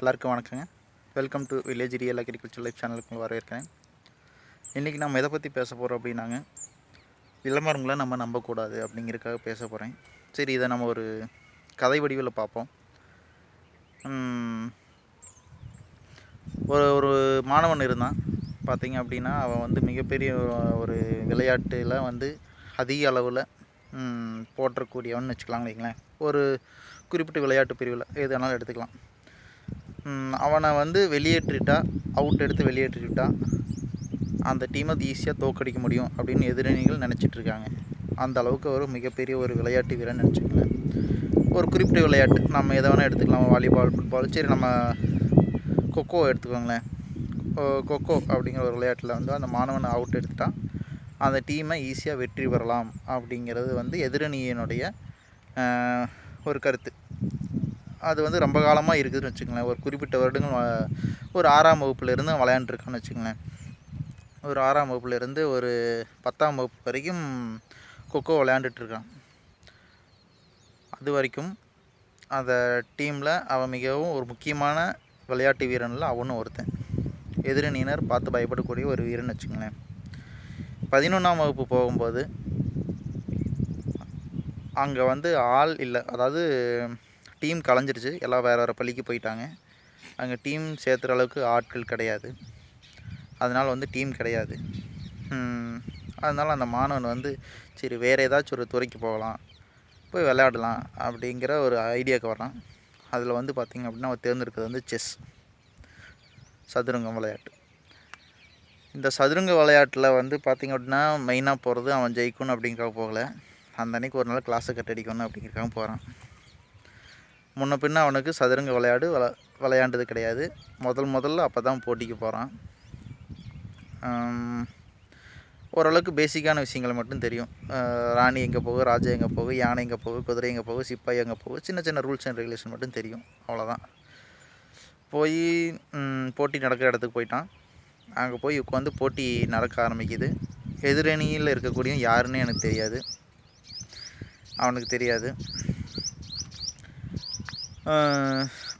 எல்லாருக்கும் வணக்கங்க. Welcome to village real agriculture life சேனலுக்கு வரவேற்கிறேன். இன்றைக்கி நம்ம எதை பற்றி பேச போகிறோம் அப்படின்னாங்க விளம்பரங்களை நம்ம நம்பக்கூடாது அப்படிங்கிறதுக்காக பேச போகிறேன் சரி இதை நம்ம ஒரு கதை வடிவில் பார்ப்போம். ஒரு ஒரு மாணவன் இருந்தான். பார்த்தீங்க அப்படின்னா அவன் வந்து மிகப்பெரிய ஒரு விளையாட்டில் வந்து அதிக அளவில் போற்றக்கூடியவன் வச்சுக்கலாம் வைங்களேன். ஒரு குறிப்பிட்ட விளையாட்டு பிரிவில் எது வேணாலும் எடுத்துக்கலாம். அவனை வந்து வெளியேற்றிட்டா அவுட் எடுத்து வெளியேற்றிட்டா அந்த டீமை ஈஸியாக தோக்கடிக்க முடியும் அப்படின்னு எதிரணிகள் நினச்சிட்டு இருக்காங்க. அந்த அளவுக்கு ஒரு மிகப்பெரிய ஒரு விளையாட்டு வீரன் நினச்சிக்கோங்க. ஒரு குறிப்பிட்ட விளையாட்டு. நம்ம எதை வேணால் எடுத்துக்கலாம். வாலிபால் ஃபுட்பால் சரி நம்ம கொக்கோ எடுத்துக்கோங்களேன். கொக்கோ அப்படிங்கிற ஒரு விளையாட்டில் வந்து அந்த மாணவனை அவுட் எடுத்துட்டால் அந்த டீமை ஈஸியாக வெற்றி பெறலாம் அப்படிங்கிறது வந்து எதிரணியினுடைய ஒரு கருத்து. அது வந்து ரொம்ப காலமாக இருக்குதுன்னு வச்சுக்கோங்களேன். ஒரு குறிப்பிட்ட வருடங்கள் ஒரு ஆறாம் வகுப்புலேருந்து விளையாண்டுருக்கான்னு வச்சுக்கோங்களேன். ஒரு ஆறாம் வகுப்புலேருந்து ஒரு பத்தாம் வகுப்பு வரைக்கும் கொக்கோ விளையாண்டுட்டு இருக்கான் அது வரைக்கும் அந்த டீமில் அவன் மிகவும் ஒரு முக்கியமான விளையாட்டு வீரனில் அவனும் ஒருத்தன். எதிரணியினர் பார்த்து பயப்படக்கூடிய ஒரு வீரன் வச்சுக்கோங்களேன். பதினொன்றாம் வகுப்பு போகும்போது அங்கே வந்து ஆள் இல்லை. அதாவது டீம் கலைஞ்சிருச்சு. எல்லாம் வேறு வேறு பள்ளிக்கு போயிட்டாங்க. அங்கே டீம் சேர்த்துற அளவுக்கு ஆட்கள் கிடையாது. அதனால் வந்து டீம் கிடையாது. அதனால் அந்த மாணவன் வந்து சரி வேறு ஏதாச்சும் ஒரு துறைக்கு போகலாம். போய் விளையாடலாம் அப்படிங்கிற ஒரு ஐடியாவுக்கு வரான் அதில் வந்து பார்த்திங்க அப்படின்னா அவன் தேர்ந்தெடுக்கிறது வந்து செஸ். சதுரங்கம் விளையாட்டு. இந்த சதுரங்க விளையாட்டில் வந்து பார்த்திங்க அப்படின்னா மெயினாக போகிறது அவன் ஜெயிக்கணும் அப்படிங்கிறக்காக போகலை. அந்த அன்றைக்கி ஒரு நாள் கிளாஸை கட்டடிக்கணும் அப்படிங்கிறக்காக போகிறான் முன்ன பின்ன அவனுக்கு சதுரங்க விளையாடு விளா விளையாண்டது கிடையாது. முதல் முதல்ல அப்போ தான் போட்டிக்கு போகிறான் ஓரளவுக்கு பேசிக்கான விஷயங்கள் மட்டும் தெரியும். ராணி எங்கே போகும் ராஜா எங்கே போகும் யானை எங்கே போகும் குதிரை எங்கே போகும் சிப்பாய் எங்கே போகும் சின்ன சின்ன ரூல்ஸ் அண்ட் ரெகுலேஷன் மட்டும் தெரியும். அவ்வளோதான் போய் போட்டி நடக்கிற இடத்துக்கு போயிட்டான். அங்கே போய் உட்காந்து போட்டி நடக்க ஆரம்பிக்குது. எதிரணியில் இருக்கக்கூடிய யாருன்னு எனக்கு தெரியாது. அவனுக்கு தெரியாது.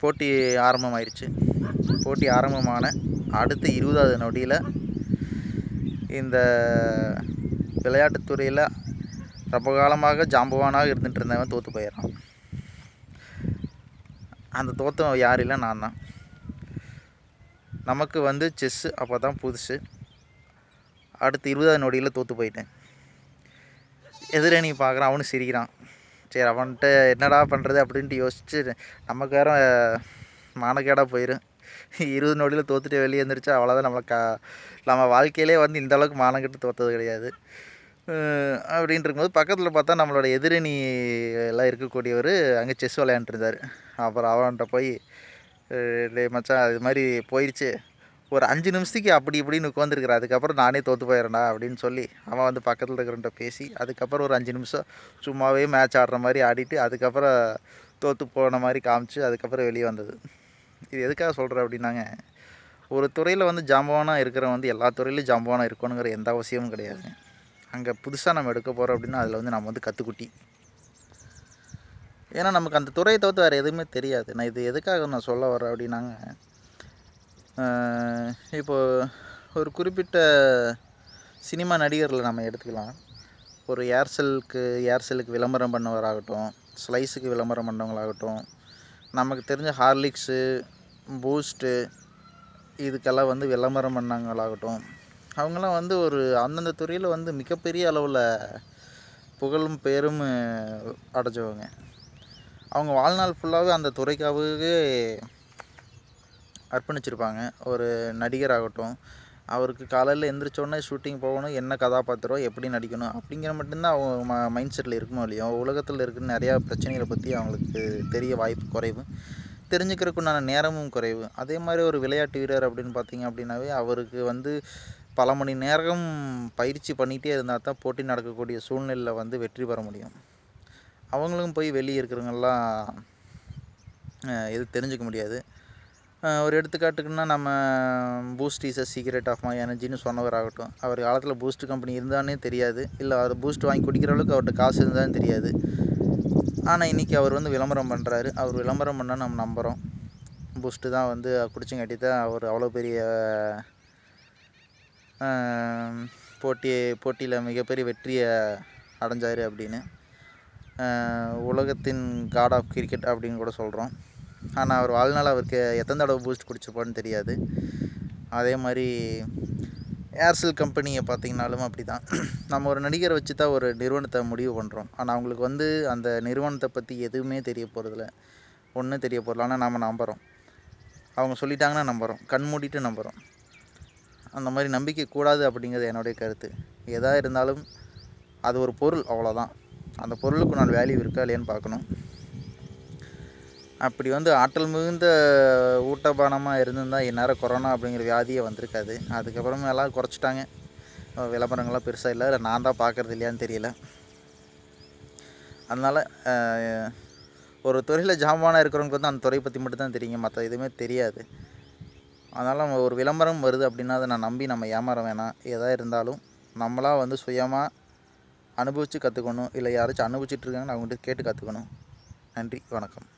போட்டி ஆரம்பமாயிருச்சு. போட்டி ஆரம்பமான அடுத்த இருபதாவது நொடியில் இந்த விளையாட்டுத்துறையில் ரொம்ப காலமாக ஜாம்பவானாக இருந்துகிட்டு இருந்தவன் தோற்று போயிடறான். அந்த தோற்றம் யார் இல்லை? நான் தான். நமக்கு வந்து செஸ்ஸு அப்போ தான் புதுசு. அடுத்து இருபதாவது நொடியில் தோற்று போயிட்டேன். எதிரணி பார்க்குறான் அவனும் சிரிக்கிறான். சரி அவன்கிட்ட என்னடா பண்ணுறது அப்படின்ட்டு யோசிச்சு நமக்கு வேற மானக்கேடாக போயிடும் இருபது நொடியில் தோத்துட்டு வெளியே எழுந்திரிச்சா அவ்வளோதான் நம்மளை க நம்ம வாழ்க்கையிலே வந்து இந்த அளவுக்கு மானக்கெட்டு தோத்தது கிடையாது. அப்படின்ட்டு இருக்கும்போது பக்கத்தில் பார்த்தா நம்மளோட எதிரணி எல்லாம் இருக்கக்கூடியவர் அங்கே செஸ் விளையாண்டுருந்தார் அப்புறம் அவன்கிட்ட போய் மச்சான் இது மாதிரி போயிடுச்சு ஒரு அஞ்சு நிமிஷத்துக்கு அப்படி இப்படின்னு உட்காந்துருக்குற அதுக்கப்புறம் நானே தோற்று போயிடுறேன்டா அப்படின்னு சொல்லி அவன் வந்து பக்கத்தில் இருக்கிறவன்ட்ட பேசி அதுக்கப்புறம் ஒரு அஞ்சு நிமிஷம் சும்மாவே மேட்ச் ஆடுற மாதிரி ஆடிட்டு அதுக்கப்புறம் தோற்று போன மாதிரி காமிச்சு அதுக்கப்புறம் வெளியே வந்தது. இது எதுக்காக சொல்கிறேன் அப்படின்னாங்க ஒரு துறையில் வந்து ஜாம்பவானாக இருக்கிறவன் வந்து எல்லா துறையிலையும் ஜாம்பவானாக இருக்கணுங்கிற எந்த அவசியமும் கிடையாது. அங்கே புதுசாக நம்ம எடுக்க போகிறோம் அப்படின்னா அதில் வந்து நம்ம வந்து கற்றுக்குட்டி ஏன்னா நமக்கு அந்த துறையை தவிர்த்து வேறு எதுவுமே தெரியாது. நான் இது எதுக்காக நான் சொல்ல வரேன் அப்படின்னாங்க இப்போ ஒரு குறிப்பிட்ட சினிமா நடிகர்களை நம்ம எடுத்துக்கலாம். ஒரு ஏர்செல்லுக்கு ஏர்செல்லுக்கு விளம்பரம் பண்ணவராகட்டும் ஸ்லைஸுக்கு விளம்பரம் பண்ணவங்களாகட்டும் நமக்கு தெரிஞ்ச ஹார்லிக்ஸு பூஸ்ட்டு இதுக்கெல்லாம் வந்து விளம்பரம் பண்ணவங்களாகட்டும் அவங்களாம் வந்து ஒரு அந்தந்த துறையில் வந்து மிகப்பெரிய அளவில் புகழும் பேரும் அடைஞ்சவங்க. அவங்க வாழ்நாள் ஃபுல்லாகவே அந்த துறைக்காகவே அர்ப்பணிச்சிருப்பாங்க. ஒரு நடிகர் ஆகட்டும் அவருக்கு காலையில் எந்திரிச்சோடனே ஷூட்டிங் போகணும் என்ன கதாபாத்திரம் எப்படி நடிக்கணும் அப்படிங்கிற மட்டும்தான் அவங்க ம மைண்ட் செட்டில் இருக்குமோ இல்லையோ உலகத்தில் இருக்கிற நிறையா பிரச்சனைகளை பற்றி அவங்களுக்கு தெரிய வாய்ப்பு குறைவு. தெரிஞ்சுக்கிறதுக்குண்டான நேரமும் குறைவு. அதே மாதிரி ஒரு விளையாட்டு வீரர் அப்படின்னு பார்த்தீங்க அப்படின்னாவே அவருக்கு வந்து பல மணி நேரம் பயிற்சி பண்ணிகிட்டே இருந்தால் தான் போட்டி நடக்கக்கூடிய சூழ்நிலையில் வந்து வெற்றி பெற முடியும். அவங்களும் போய் வெளியே இருக்கிறவங்கெல்லாம் இது தெரிஞ்சுக்க முடியாது. ஒரு எடுத்துக்காட்டுக்குன்னா நம்ம boost is a secret of my எனர்ஜின்னு சொன்னவர் ஆகட்டும் அவர் காலத்தில் பூஸ்ட் கம்பெனி இருந்தானே தெரியாது. இல்லை அது பூஸ்ட் வாங்கி குடிக்கிற அளவுக்கு அவர்கிட்ட காசு இருந்தாலும் தெரியாது. ஆனால் இன்றைக்கி அவர் வந்து விளம்பரம் பண்ணுறாரு அவர் விளம்பரம் பண்ணால் நம்ம நம்புகிறோம் பூஸ்ட்டு தான் வந்து குடிச்சங்காட்டி தான் அவர் அவ்வளோ பெரிய போட்டி போட்டியில் மிகப்பெரிய வெற்றியை அடைஞ்சார் அப்படின்னு உலகத்தின் காட் ஆஃப் கிரிக்கெட் அப்படின்னு கூட சொல்கிறோம் ஆனால் அவர் வாழ்நாள் அவருக்கு எத்தனை தடவை பூஸ்ட் குடிச்சிருப்பான்னு தெரியாது. அதே மாதிரி ஏர்செல் கம்பெனியை பார்த்தீங்கனாலும் அப்படி தான் நம்ம ஒரு நடிகரை வச்சு தான் ஒரு நிறுவனத்தை முடிவு பண்ணுறோம் ஆனால் அவங்களுக்கு வந்து அந்த நிறுவனத்தை பற்றி எதுவுமே தெரிய போகிறதில்ல ஒன்றும் தெரிய போகிறதில்ல ஆனால் நாம் நம்புகிறோம் அவங்க சொல்லிட்டாங்கன்னா நம்புகிறோம் கண் மூடிட்டு நம்புகிறோம் அந்த மாதிரி நம்பிக்கை கூடாது அப்படிங்கிறது என்னுடைய கருத்து. எதாக இருந்தாலும் அது ஒரு பொருள். அவ்வளோதான் அந்த பொருளுக்கு நான் வேல்யூ இருக்கா இல்லையான்னு பார்க்கணும். அப்படி வந்து ஆற்றல் மிகுந்த ஊட்டபானமாக இருந்திருந்தால் இந்நேரம் கொரோனா அப்படிங்கிற வியாதியே வந்திருக்காது. அதுக்கப்புறமே எல்லாம் குறைச்சிட்டாங்க விளம்பரங்கள்லாம் பெருசாக இல்லை. இல்லை நான் தான் பார்க்குறது இல்லையான்னு தெரியல. அதனால் ஒரு துறையில் ஜாமானாக இருக்கிறவங்களுக்கு வந்து அந்த துறையை பற்றி மட்டும் தான் தெரியுங்க மற்ற எதுவுமே தெரியாது. அதனால் நம்ம ஒரு விளம்பரம் வருது அப்படின்னா அதை நான் நம்பி நம்ம ஏமாற வேணாம். எதாக இருந்தாலும் நம்மளாக வந்து சுயமாக அனுபவித்து கற்றுக்கணும் இல்லை யாராச்சும் அனுபவிச்சுட்டு இருக்காங்கன்னு அவங்ககிட்ட கேட்டு கற்றுக்கணும் நன்றி வணக்கம்.